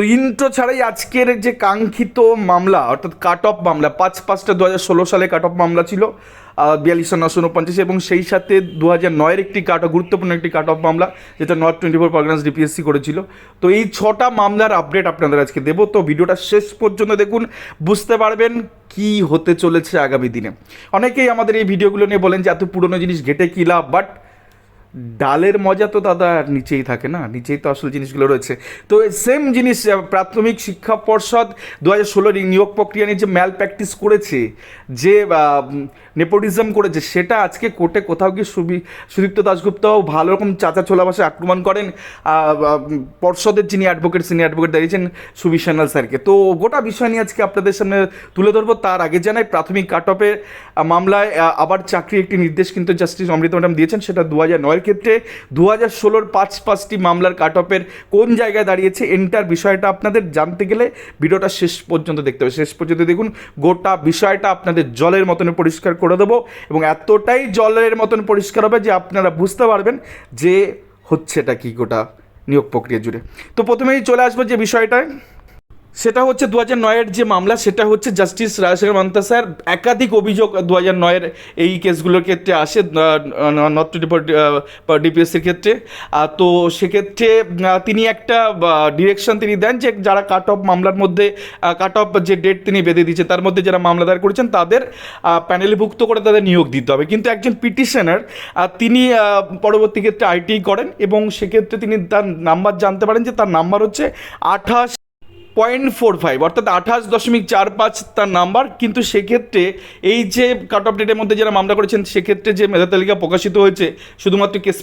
তো ইন্ট্রো ছাড়াই আজকের যে কাঙ্ক্ষিত মামলা, অর্থাৎ কাট অফ মামলা, পাঁচ পাঁচটা দু হাজার ষোলো সালে কাট অফ মামলা ছিল বিয়াল্লিশশো নশো উনপঞ্চাশ, এবং সেই সাথে দু হাজার নয়ের একটি কাট গুরুত্বপূর্ণ একটি কাট অফ মামলা, যেটা north twenty four Parganas DPSC করেছিল। তো এই ছটা মামলার আপডেট আপনাদের আজকে দেবো। তো ভিডিওটা শেষ পর্যন্ত দেখুন, বুঝতে পারবেন কি হতে চলেছে আগামী দিনে। অনেকেই আমাদের এই ভিডিওগুলো নিয়ে বলেন যে, এত পুরনো জিনিস, ঘেটে কী লাভ? বাট ডালের মজা তো দাদা নিচেই থাকে না, নিচেই তো আসল জিনিসগুলো রয়েছে। তো সেম জিনিস প্রাথমিক শিক্ষা পর্ষদ দু হাজার ষোলোর নিয়োগ প্রক্রিয়া নিয়ে যে ম্যাল প্র্যাকটিস করেছে, যে নেপোটিজম করেছে, সেটা আজকে কোর্টে কোথাও গিয়ে সুবি, সুদীপ্ত দাশগুপ্তও ভালো রকম চাচা ছোলা ভাষায় আক্রমণ করেন পর্ষদের যিনি অ্যাডভোকেট সিনিয়র অ্যাডভোকেট দাঁড়িয়েছেন সুবি সান্যাল স্যারকে। তো গোটা বিষয় নিয়ে আজকে আপনাদের সামনে তুলে ধরবো, তার আগে জানাই প্রাথমিক কাট অফের মামলায় আবার চাকরি একটি নির্দেশ কিন্তু জাস্টিস অমৃত ম্যাডাম দিয়েছেন, সেটা দু হাজার নয় নয়ের ক্ষেত্রে দু হাজার ষোলোর পাঁচ পাঁচটি মামলার কাট অফের কোন জায়গায় দাঁড়িয়েছে এন্টার বিষয়টা আপনাদের জানতে গেলে ভিডিওটা শেষ পর্যন্ত দেখতে হবে। শেষ পর্যন্ত দেখুন, গোটা বিষয়টা আপনাদের জলের মতন পরিষ্কার করে দেবো এবং এতটাই জলের মতন পরিষ্কার হবে যে আপনারা বুঝতে পারবেন যে হচ্ছেটা কি গোটা নিয়োগ প্রক্রিয়া জুড়ে। তো প্রথমেই চলে আসব যে বিষয়টায়। সেটা হচ্ছে দু হাজার নয়ের যে মামলা, সেটা হচ্ছে জাস্টিস রাজশেখর মান্তা স্যার। একাধিক অভিযোগ দু হাজার নয়ের এই কেসগুলোর ক্ষেত্রে আসে নর্থ ডিপিএসসির ক্ষেত্রে। তো সেক্ষেত্রে তিনি একটা ডিরেকশন তিনি দেন যে যারা কাট অফ মামলার মধ্যে কাট অফ যে ডেট তিনি বেঁধে দিয়েছেন, তার মধ্যে যারা মামলা দায়ের করেছেন, তাদের প্যানেলভুক্ত করে তাদের নিয়োগ দিতে হবে। কিন্তু একজন পিটিশনার তিনি পরবর্তী ক্ষেত্রে আইটি করেন এবং সেক্ষেত্রে তিনি তার নাম্বার জানতে পারেন যে তার নাম্বার হচ্ছে আঠাশ পয়েন্ট ফোর ফাইভ, অর্থাৎ আঠাশ দশমিক চার পাঁচ তার নাম্বার। কিন্তু সেক্ষেত্রে এই যে কাট অফ ডেটের মধ্যে যারা মামলা করেছেন, সেক্ষেত্রে যে মেধা তালিকা প্রকাশিত হয়েছে, শুধুমাত্র কেস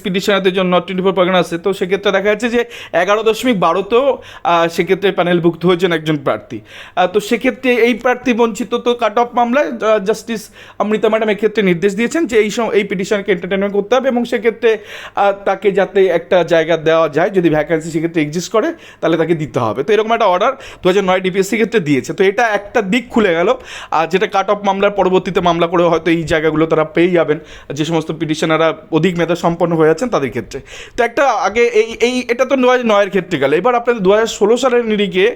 জন্য নট টোয়েন্টি ফোর আছে। তো সেক্ষেত্রে দেখা যাচ্ছে যে এগারো দশমিক বারোতেও সেক্ষেত্রে প্যানেলভুক্ত হয়েছেন একজন প্রার্থী। তো সেক্ষেত্রে এই প্রার্থী বঞ্চিত তো কাট অফ মামলায় জাস্টিস অমৃতা ম্যাডাম এক্ষেত্রে নির্দেশ দিয়েছেন যে এই সম- এই পিটিশনকে এন্টারটেনমেন্ট করতে হবে এবং সেক্ষেত্রে তাকে যাতে একটা জায়গা দেওয়া যায়, যদি ভ্যাকান্সি সেক্ষেত্রে এক্সিস্ট করে, তাহলে তাকে দিতে হবে। তো এরকম একটা অর্ডার দু হাজার নয় ডিপিএসসি ক্ষেত্রে দিয়েছে। তো এটা একটা দিক খুলে গেল। আর যেটা কাট অফ মামলার পরবর্তীতে মামলা করে হয়তো এই জায়গাগুলো তারা পেয়ে যাবেন। যে সমস্ত পিটিশনাররা অধিক মেধা সম্পন্ন হয়ে আছেন তাদের ক্ষেত্রে। তো একটা আগে এই এই, এটা তো দু হাজার নয়ের ক্ষেত্রে গেল। এবার আপনাদের দু হাজার ষোলো সালের নিরিখে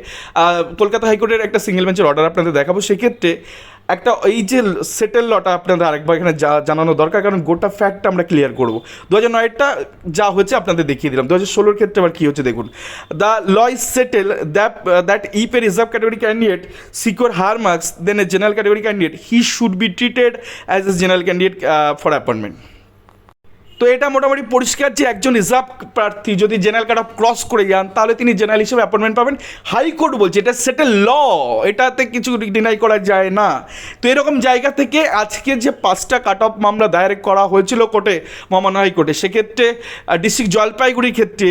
কলকাতা হাইকোর্টের একটা সিঙ্গেল বেঞ্চের অর্ডার আপনাদের দেখাবো। সেক্ষেত্রে একটা এই যে সেটেল লটা আপনাদের আরেকবার এখানে যা- জানানো দরকার, কারণ গোটা ফ্যাক্টটা আমরা ক্লিয়ার করব। দু হাজার নয়টা যা হয়েছে আপনাদের দেখিয়ে দিলাম। দু হাজার ষোলোর ক্ষেত্রে আবার কী হচ্ছে দেখুন। The law is settle that that if a reserve category candidate secure her marks then a general category candidate he should be treated as a general candidate for appointment তো এটা মোটামুটি পরিষ্কার যে একজন রিজার্ভ প্রার্থী যদি জেনারেল কাট অফ ক্রস করে যান, তাহলে তিনি জেনারেল হিসেবে অ্যাপয়েন্টমেন্ট পাবেন। হাইকোর্ট বলছে এটা সেটেল ল এটাতে কিছু ডিনাই করা যায় না। তো এরকম জায়গা থেকে আজকে যে পাঁচটা কাট অফ মামলা দায়ের করা হয়েছিল কোর্টে, মহামান্য হাইকোর্টে, সেক্ষেত্রে ডিস্ট্রিক্ট জলপাইগুড়ির ক্ষেত্রে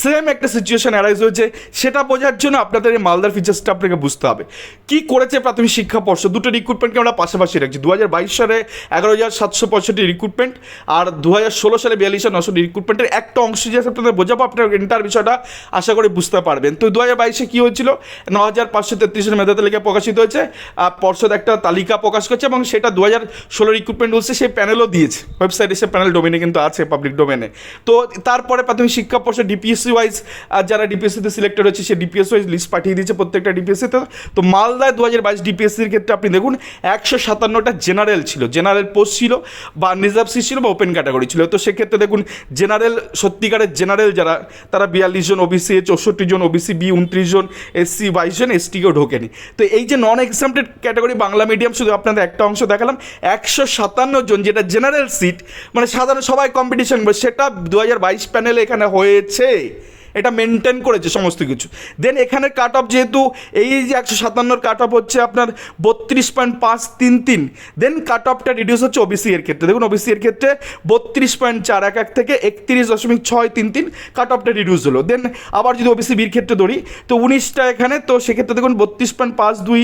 সেম একটা সিচুয়েশন অ্যারাইজ হয়েছে। সেটা বোঝার জন্য আপনাদের এই মালদার ফিচার্সটা আপনাকে বুঝতে হবে। কি করেছে প্রাথমিক শিক্ষা পর্ষদ? দুটো রিক্রুটমেন্টকে আমরা পাশাপাশি রাখছি। দু হাজার বাইশ সালে এগারো হাজার সাতশো পঁয়ষট্টি রিক্রুটমেন্ট আর দু হাজার ষোলো সালে বিয়াল্লিশ নশো রিক্রুটমেন্টের একটা অংশ যে আপনাদের বোঝাবো, আপনার এন্টার বিষয়টা আশা করি বুঝতে পারবেন। তো দু হাজার বাইশে কী হয়েছিল? ন হাজার পাঁচশো তেত্রিশের মেধা তালিকা প্রকাশিত হয়েছে পর্ষদ একটা তালিকা প্রকাশ করছে এবং সেটা দু হাজার ষোলো রিক্রুটমেন্ট বলছে সেই প্যানেলও দিয়েছে। ওয়েবসাইটে সে প্যানেল ডোমেনে কিন্তু আছে পাবলিক ডোমেনে তো তারপরে প্রাথমিক শিক্ষা পর্ষদ ডিপিএসসি ওয়াইজ যারা ডিপিএসসিতে সিলেক্টেড হয়েছে সে ডিপিএস ওয়াইজ লিস্ট পাঠিয়ে দিয়েছে প্রত্যেকটা ডিপিএসসিতে তো মালদায় দু হাজার বাইশ ডিপিএসসির ক্ষেত্রে আপনি দেখুন, একশো সাতান্নটা জেনারেল ছিল। জেনারেল পোস্ট ছিল বা রিজার্ভ সিট ছিল বা ওপেন ক্যাটাগরি ছিল। তো সেক্ষেত্রে দেখুন জেনারেল সত্যিকারের জেনারেল যারা, তারা বিয়াল্লিশ জন ওবিসি চৌষট্টি জন ওবিসি বি উনত্রিশ জন এসসি বাইশ জন এসটিকেও ঢোকেনি। তো এই যে non exempted category Bangla medium শুধু আপনাদের একটা অংশ দেখালাম, একশো সাতান্ন জন যেটা জেনারেল সিট মানে সাধারণ সবাই কম্পিটিশন সেটা দু হাজার বাইশ প্যানেলে এখানে হয়েছে। এটা মেনটেন করেছে সমস্ত কিছু। দেন এখানে কাট অফ যেহেতু, এই যে একশো সাতান্নর কাট অফ হচ্ছে আপনার বত্রিশ পয়েন্ট পাঁচ তিন তিন। দেন কাট অফটা রিডিউস হচ্ছে ওবিসি এর ক্ষেত্রে। দেখুন ওবিসি এর ক্ষেত্রে বত্রিশ পয়েন্ট চার এক এক থেকে একত্রিশ দশমিক ছয় তিন তিন কাট অফটা রিডিউস হলো। দেন আবার যদি ওবিসি বির ক্ষেত্রে ধরি, তো উনিশটা এখানে, তো সেক্ষেত্রে দেখুন বত্রিশ পয়েন্ট পাঁচ দুই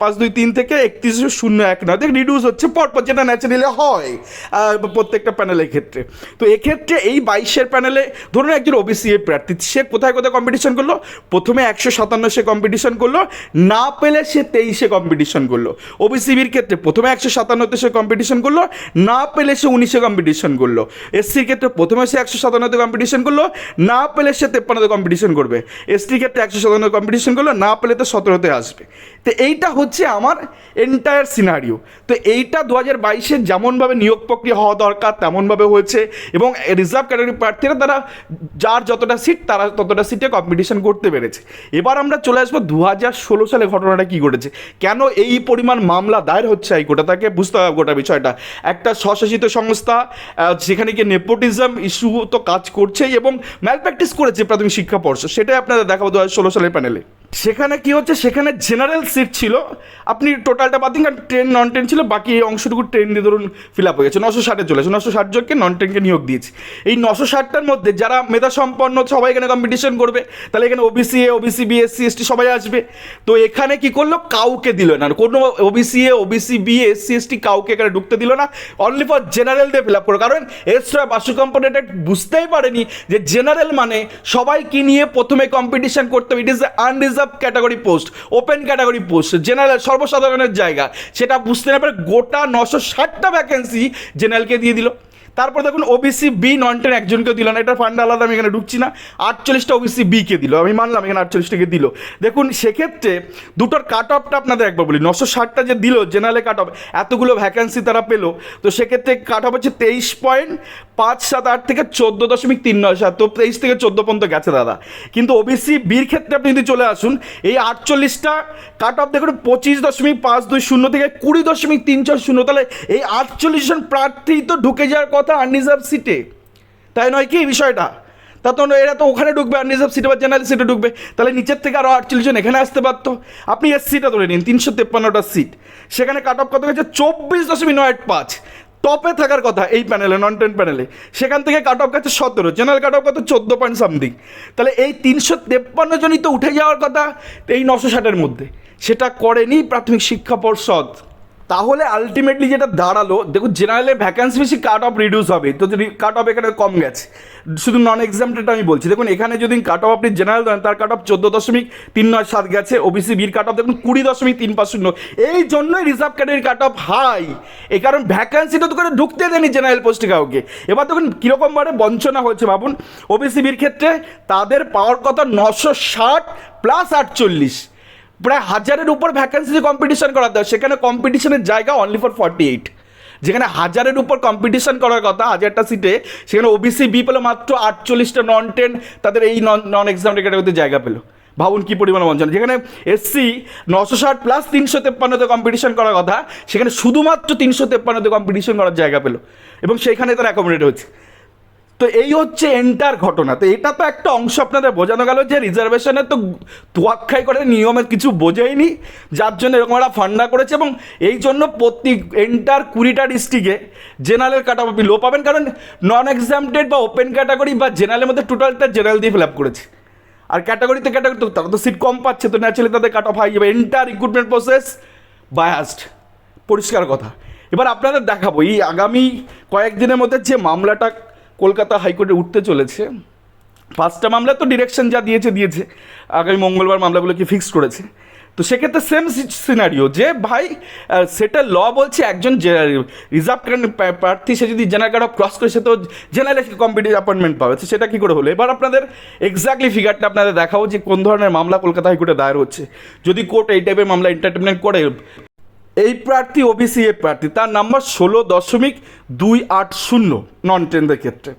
পাঁচ দুই তিন থেকে একত্রিশ শূন্য এক নয়। দেখ রিডিউস হচ্ছে পরপর, যেটা ন্যাচারালি হয় প্রত্যেকটা প্যানেলের ক্ষেত্রে। তো এক্ষেত্রে এই বাইশের প্যানেলে ধরুন একজন ওবিসি এ প্রার্থী। সে কোথায় কোথায় কম্পিটিশন করল? প্রথমে একশো সাতান্ন সে কম্পিটিশন করল, না পেলে সে তেইশে কম্পিটিশন করল। ওবিসিবির ক্ষেত্রে প্রথমে একশো সাতান্নতে সে কম্পিটিশন করল, না পেলে সে উনিশে কম্পিটিশন করল। এসসির ক্ষেত্রে প্রথমে সে একশো সাতান্নতে কম্পিটিশন করল, না পেলে সে তেপ্পান্নতে কম্পিটিশন করবে। এসটির ক্ষেত্রে একশো সাতান্ন কম্পিটিশন করল, না পেলে তো সতেরোতে আসবে। তো এইটা হচ্ছে আমার এন্টায়ার সিনারিও তো এইটা দু হাজার বাইশে যেমনভাবে নিয়োগ প্রক্রিয়া হওয়া দরকার, তেমনভাবে হয়েছে এবং রিজার্ভ ক্যাটাগরি প্রার্থীরা তারা যার যতটা সিট তারা ততটা সিটে কম্পিটিশন করতে পেরেছে। এবার আমরা চলে আসব দু হাজার ষোলো সালে ঘটনাটা কী ঘটেছে। কেন এই পরিমাণ মামলা দায়ের হচ্ছে হাইকোর্টে? তাকে বুঝতে হবে গোটা বিষয়টা। একটা স্বশাসিত সংস্থা সেখানে গিয়ে নেপোটিজম ইস্যু তো কাজ করছেই এবং ম্যাল প্র্যাকটিস করেছে প্রাথমিক শিক্ষা পর্ষদ। সেটাই আপনারা দেখাবো দু হাজার ষোলো সালের প্যানেলে সেখানে কি হচ্ছে? সেখানে জেনারেল সিট ছিল। আপনি টোটালটা বাদ দিন, কারণ ট্রেন নন ট্রেন ছিল, বাকি এই অংশটুকু ট্রেন দিয়ে ধরুন ফিল আপ হয়ে গেছে। নশো ষাটে চলেছে নশো ষাট জনকে নন ট্রেনকে নিয়োগ দিয়েছে। এই নশো ষাটটার মধ্যে যারা মেধা সম্পন্ন সবাই এখানে কম্পিটিশন করবে। তাহলে এখানে OBC A OBC B SC ST সবাই আসবে। তো এখানে কি করল? কাউকে দিল না। কোনো OBC A OBC B SC ST কাউকে এখানে ঢুকতে দিল না। অনলি ফর জেনারেল দিয়ে ফিল আপ করো। কারণ এসরা বাসু কোম্পানিটা বুঝতেই পারেনি যে জেনারেল মানে সবাইকে নিয়ে প্রথমে কম্পিটিশন করতে হবে। It is unreserved category post open category post general সর্বসাধারণের জায়গা, সেটা বুঝতে না পারে গোটা নশো ষাটটা ভ্যাকেন্সি জেনারেলকে দিয়ে দিল। তারপর দেখুন ওবিসি বি নন টেন একজনকে দিল না, এটা ফান্ড আলাদা, আমি এখানে ঢুকছি না। আটচল্লিশটা ওবিসি বিকে দিল, আমি মানলাম এখানে আটচল্লিশটাকে দিল। দেখুন, সেক্ষেত্রে দুটোর কাট অফটা আপনাদের একবার বলি, নশো ষাটটা যে দিল জেনারেলে কাট অফ এতগুলো ভ্যাকেন্সি তারা পেল, তো সেক্ষেত্রে কাট অফ হচ্ছে তেইশ পয়েন্ট পাঁচ সাত আট থেকে চোদ্দ দশমিক তিন নয় সাত, তো তেইশ থেকে চোদ্দ পর্যন্ত গেছে দাদা। কিন্তু ওবিসি বির ক্ষেত্রে আপনি যদি চলে আসুন, এই আটচল্লিশটা কাট অফ দেখুন, পঁচিশ দশমিক পাঁচ দুই শূন্য থেকে কুড়ি দশমিক তিন চার শূন্য, তাহলে এই আটচল্লিশ জন প্রার্থী তো ঢুকে যাওয়ার আনরিজার্ভ সিটে তাই নয় কি বিষয়টা? তা তো এরা তো ওখানে ঢুকবে আর রিজার্ভ সিটে বা জেনারেল সিটে ঢুকবে। তাহলে নিচের থেকে আরও আটচল্লিশ জন এখানে আসতে পারতো আপনি এস সিটা ধরে নিন, তিনশো তেপ্পান্নটা সিট সেখানে কাট অফ কত গেছে চব্বিশ দশমিক নয় পাঁচ। টপে থাকার কথা এই প্যানেলে নন টেন প্যানেলে সেখান থেকে কাট অফ গেছে সতেরো জেনারেল কাট অফ কত? চোদ্দ পয়েন্ট সামথিং তাহলে এই তিনশো তেপ্পান্ন জনই তো উঠে যাওয়ার কথা এই নশো ষাটের মধ্যে। সেটা করেনি প্রাথমিক শিক্ষা পর্ষদ। তাহলে আলটিমেটলি যেটা দাঁড়াল, দেখুন জেনারেলে ভ্যাকান্সি বেশি কাট অফ রিডিউস হবে, তো যদি কাট অফ এখানে কম গেছে, শুধু নন এক্সামটেড আমি বলছি। দেখুন, এখানে যদি কাট অফ আপনি জেনারেল দেন তার কাট অফ চোদ্দ দশমিক তিন নয় সাত গেছে ওবিসি বির কাট অফ দেখুন কুড়ি দশমিক তিন পাঁচ শূন্য। এই জন্যই রিজার্ভ ক্যাটাগরির কাট অফ হাই এই কারণ ভ্যাকান্সিটা তো করে ঢুকতে দেয়নি জেনারেল পোস্টে কাউকে। এবার দেখুন কীরকমভাবে বঞ্চনা হয়েছে, ভাবুন। ওবিসি বির ক্ষেত্রে তাদের পাওয়ার কথা নশো ষাট প্লাস আটচল্লিশ। প্রায় হাজারের উপর ভ্যাকেন্সি কম্পিটিশন করাতে হয় সেখানে কম্পিটিশনের জায়গা অনলি ফর ফর্টি এইট যেখানে হাজারের উপর কম্পিটিশন করার কথা, হাজারটা সিটে সেখানে ওবিসি বি পেল মাত্র আটচল্লিশটা নন টেন তাদের এই নন নন এক্সাম ক্যাটাগরিতে জায়গা পেল। ভাবুন কী পরিমাণ বঞ্চনা। যেখানে এসসি নশো ষাট প্লাস তিনশো তেপ্পান্নতে কম্পিটিশন করার কথা, সেখানে শুধুমাত্র তিনশো তেপ্পান্নতে কম্পিটিশন করার জায়গা পেল। এবং সেইখানে তারা অ্যাকোমোডেট হচ্ছে তো এই হচ্ছে এন্টার ঘটনা। তো এটা তো একটা অংশ আপনাদের বোঝানো গেল যে রিজার্ভেশনের তো তোয়াক্ষাই করে নিয়মের কিছু বোঝেইনি। যার জন্য এরকম একটা ফান্ডা করেছে এবং এই জন্য প্রতি এন্টার কুড়িটা ডিস্ট্রিক্টে জেনারেল কাট আপনি লো পাবেন। কারণ নন এক্সামটেড বা ওপেন ক্যাটাগরি বা জেনারেলের মধ্যে টোটালটা জেনারেল দিয়ে ফিল আপ করেছে। আর ক্যাটাগরিতে ক্যাটাগরি তো তারা তো সিট কম পাচ্ছে, তো ন্যাচারালি তাদের কাট অফ হাই যাবে এন্টার রিক্রুটমেন্ট প্রসেস বায়াসড পরিষ্কার কথা। এবার আপনাদের দেখাবো, এই আগামী কয়েকদিনের মধ্যে যে মামলাটা কলকাতা হাইকোর্টে উঠতে চলেছে। পাঁচটা মামলা তো ডিরেকশন যা দিয়েছে দিয়েছে। আগামী মঙ্গলবার মামলাগুলোকে ফিক্স করেছে? তো সেক্ষেত্রে সেম সিনারিও যে ভাই সেটা ল বলছে একজন রিজার্ভ প্রার্থী, সে যদি জেনারেল কার্ড ক্রস করে, সে তো জেনারেল কম্পিটিভ অ্যাপয়েন্টমেন্ট পাবে। তো সেটা কী করে হলো? এবার আপনাদের এক্স্যাক্টলি ফিগারটা আপনাদের দেখাবো যে কোন ধরনের মামলা কলকাতা হাইকোর্টে দায়ের হচ্ছে। যদি কোর্ট এই টাইপের মামলা এন্টারটেনমেন্ট করে এই প্রার্থী ওবিসি এ প্রার্থী, তার নাম্বার ষোলো দশমিক দুই আট শূন্য নন টেনদের ক্ষেত্রে।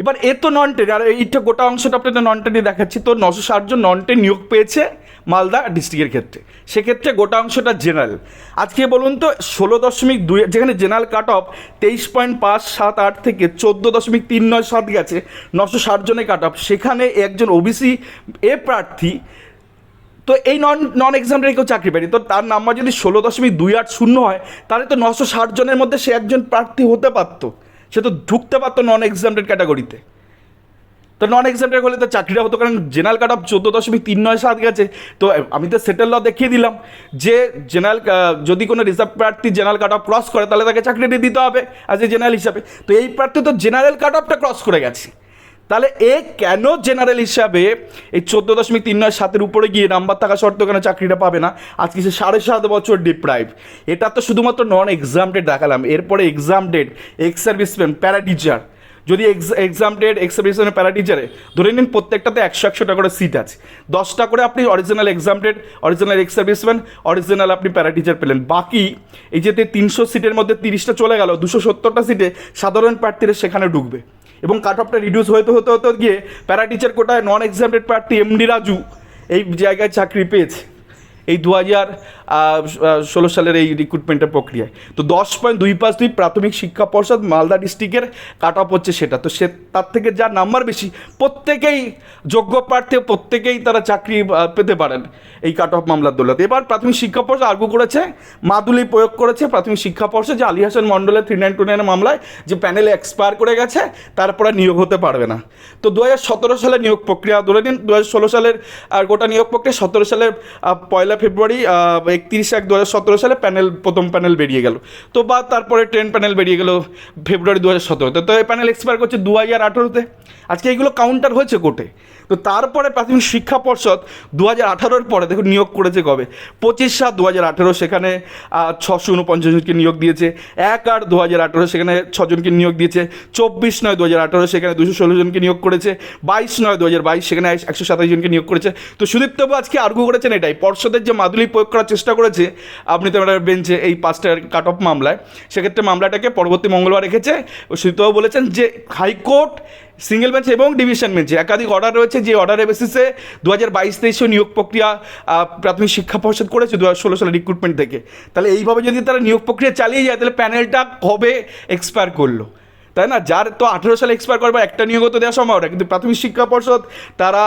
এবার এ তো নন টেন আর এইটা গোটা অংশটা আপনাদের নন টেনে দেখাচ্ছি, তো নশো ষাট জন নন টেন নিয়োগ পেয়েছে মালদা ডিস্ট্রিক্টের ক্ষেত্রে। সেক্ষেত্রে গোটা অংশটা জেনারেল আজকে বলুন তো, ষোলো দশমিক দুই, যেখানে জেনারেল কাট অফ তেইশ পয়েন্ট পাঁচ সাত আট থেকে চোদ্দ দশমিক তিন নয় সাত গেছে, নশো ষাট জনের কাট অফ সেখানে একজন ওবিসি এ প্রার্থী তো এই নন নন এক্সামটারে কেউ চাকরি পায়নি। তো তার নাম্বার যদি ষোলো দশমিক দুই আট শূন্য হয়, তাহলে তো নশো ষাট জনের মধ্যে সে একজন প্রার্থী হতে পারতো। সে তো ঢুকতে পারতো নন এক্সামটেড ক্যাটাগরিতে তো নন এক্সামটেড হলে তো চাকরিটা হতো, কারণ জেনারেল কাট অফ চোদ্দ দশমিক তিন নয় সাত গেছে। তো আমি তো সেটেল ল দেখিয়ে দিলাম যে জেনারেল যদি কোনো রিজার্ভ প্রার্থী জেনারেল কাট অফ ক্রস করে, তাহলে তাকে চাকরিটি দিতে হবে অ্যাজ এ জেনারেল হিসাবে। তো এই প্রার্থী তো জেনারেল কাট অফটা ক্রস করে গেছে। তাহলে এ কেন জেনারেল হিসাবে এই চোদ্দ দশমিক তিন নয় সাতের উপরে গিয়ে নাম্বার থাকা সত্ত্বেও কেন চাকরিটা পাবে না? আজকে সে সাড়ে সাত বছর ডিপ্রাইভ এটা তো শুধুমাত্র নন এক্সাম ডেট দেখালাম। এরপরে exam date ex serviceman para teacher যদি exam date ex serviceman para টিচারে ধরে নিন প্রত্যেকটাতে একশো একশোটা করে সিট আছে। দশটা করে আপনি original exam date original ex serviceman original আপনি প্যারা টিচার পেলেন। বাকি এই যে তিনশো সিটের মধ্যে তিরিশটা চলে গেল, দুশো সত্তরটা সিটে সাধারণ প্রার্থীরা সেখানে ঢুকবে। এবং কাট অফটা রিডিউস হতে হতে হতে গিয়ে প্যারা টিচার কোটায় নন এক্সামটেড প্রার্থী এমডি রাজু এই জায়গায় চাকরি পেয়েছে। এই দু হাজার ষোলো সালের এই রিক্রুটমেন্টের প্রক্রিয়ায়। তো দশ পয়েন্ট দুই পাঁচ দুই প্রাথমিক শিক্ষা পর্ষদ মালদা ডিস্ট্রিক্টের কাট অফ হচ্ছে সেটা। তো সে, তার থেকে যার নাম্বার বেশি, প্রত্যেকেই যোগ্য প্রার্থী, প্রত্যেকেই তারা চাকরি পেতে পারেন এই কাট অফ মামলার দৌলতে। এবার প্রাথমিক শিক্ষা পর্ষদ আর্গু করেছে, মাদুলি প্রয়োগ করেছে প্রাথমিক শিক্ষা পর্ষদ যে আলী হাসান মণ্ডলের থ্রি নাইন টু নাইনের মামলায় যে প্যানেলে এক্সপায়ার করে গেছে, তারপরে নিয়োগ হতে পারবে না। তো দু হাজার সতেরো সালের নিয়োগ প্রক্রিয়া ধরে নিন দু হাজার ষোলো সালের আর গোটা নিয়োগ প্রক্রিয়া সতেরো সালের পয়লা ফেব্রুয়ারি একত্রিশ এক দু সালে প্যানেল, প্রথম প্যানেল বেরিয়ে গেল। তো বা তারপরে ট্রেন প্যানেল বেরিয়ে গেল ফেব্রুয়ারি দু হাজার সতেরোতে। তো এই প্যানেল এক্সপায়ার করছে দু হাজার আঠেরোতে। আজকে এইগুলো কাউন্টার হয়েছে কোর্টে। তো তারপরে প্রাথমিক শিক্ষা পর্ষদ দু হাজার আঠারোর পরে দেখুন নিয়োগ করেছে কবে? পঁচিশ সাত দু হাজার আঠেরো সেখানে ছশো উনপঞ্চাশ জনকে নিয়োগ দিয়েছে। এক আট দু হাজার আঠেরো সেখানে ছজনকে নিয়োগ দিয়েছে। চব্বিশ নয় দু হাজার আঠেরো সেখানে দুশো ষোলো জনকে নিয়োগ করেছে। বাইশ নয় দু হাজার বাইশ সেখানে একশো সাতাশ জনকে নিয়োগ করেছে। তো সুদীপ্তবাবু আজকে আর্গু করেছেন এটাই। পর্ষদের যে মাদুলি প্রয়োগ করার চেষ্টা করেছে, আপনি তো বেঞ্চে এই পাঁচটার কাট অফ মামলায়, সেক্ষেত্রে মামলাটাকে পরবর্তী মঙ্গলবার রেখেছে। সুদীপ্তবাবু বলেছেন যে হাইকোর্ট সিঙ্গেল বেঞ্চ এবং ডিভিশন বেঞ্চে একাধিক অর্ডার রয়েছে, যে অর্ডারের বেসিসে দু হাজার বাইশ, তেইশে নিয়োগ প্রক্রিয়া প্রাথমিক শিক্ষা পর্ষদ করেছে দু হাজার ষোলো সালে রিক্রুটমেন্ট থেকে। তাহলে এইভাবে যদি তারা নিয়োগ প্রক্রিয়া চালিয়ে যায়, তাহলে প্যানেলটা কবে এক্সপায়ার করল? তাই না? যার তো আঠেরো সালে এক্সপায়ার করবে, একটা নিয়োগও তো দেওয়া সম্ভব না। কিন্তু প্রাথমিক শিক্ষা পর্ষদ, তারা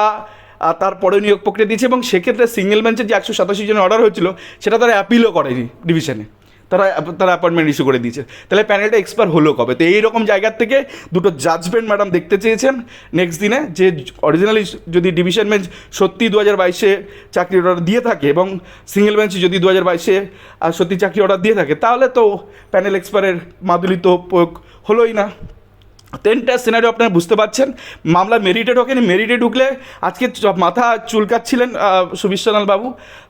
তারপরে নিয়োগ প্রক্রিয়া দিয়েছে এবং সেক্ষেত্রে সিঙ্গেল বেঞ্চের যে একশো সাতাশি জনের অর্ডার হয়েছিল, সেটা তারা অ্যাপিলও করেনি ডিভিশনে তারা তারা অ্যাপয়েন্টমেন্ট ইস্যু করে দিয়েছে। তাহলে প্যানেলটা এক্সপায়ার হলো কবে? তো এইরকম জায়গার থেকে দুটো জাজমেন্ট ম্যাডাম দেখতে চেয়েছেন নেক্সট দিনে, যে অরিজিনালি যদি ডিভিশন বেঞ্চ সত্যি দু হাজার বাইশে চাকরি অর্ডার দিয়ে থাকে এবং সিঙ্গেল বেঞ্চ যদি দু হাজার বাইশে সত্যি চাকরি অর্ডার দিয়ে থাকে, তাহলে তো প্যানেল এক্সপায়ারের মাদুলি তো প্রয়োগ হলোই না। তিনটা সিনারিও আপনারা বুঝতে পারছেন। মামলা মেরিটে ঢোকেনি মেরিটে ঢুকলে আজকে মাথা চুলকাচ্ছিলেন সুবিশ্বনাল বাবু।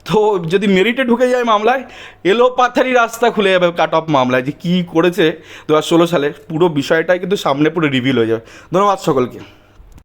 তো যদি মেরিটে ঢুকে যায় মামলায়, এলো পাথারি রাস্তা খুলে যাবে কাট অফ মামলায়। যে কী করেছে দু হাজার ষোলো সালে পুরো বিষয়টাই কিন্তু সামনে পুরো রিভিল হয়ে যাবে। ধন্যবাদ সকলকে।